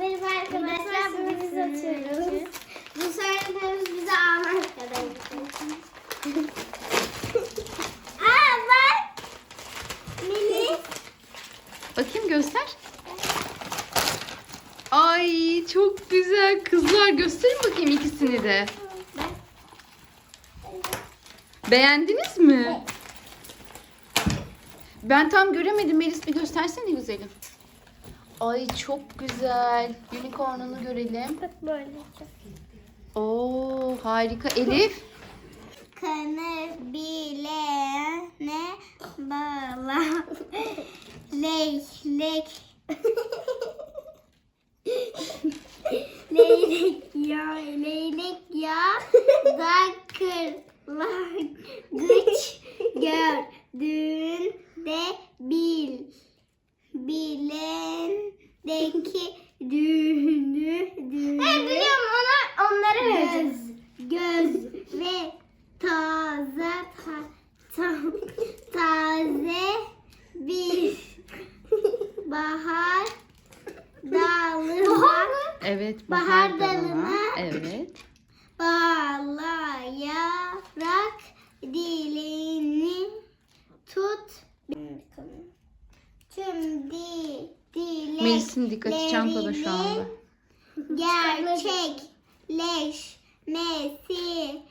Merhaba arkadaşlar, bugün biz atıyoruz. Bu söylediğimiz bize ağlar kadar. Aa bak! Mini. Bakayım göster. Ay çok güzel kızlar. Gösterin bakayım ikisini de. Beğendiniz mi? Ben tam göremedim. Melis bir göstersene güzelim. Ay çok güzel. Unicorn'unu görelim. Bak böyle. Oo harika. Elif. Kanı bilene bağla. Leylek. leylek ya, leylek ya. Da kırlangıç gördüğünde Bilendeki düğünü düğünü. Ben biliyorum ona, onları göz, göz ve taze ta, ta- taze bir bahar dalına Evet. Bahar dalına. dalına. Evet. bağlayarak dilini tut. Tüm di, dileklerini Melis'in dikkati çantada şu anda. gerçekleşmesi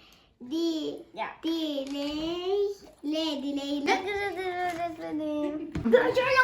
di, dileyle dileyle. Şöyle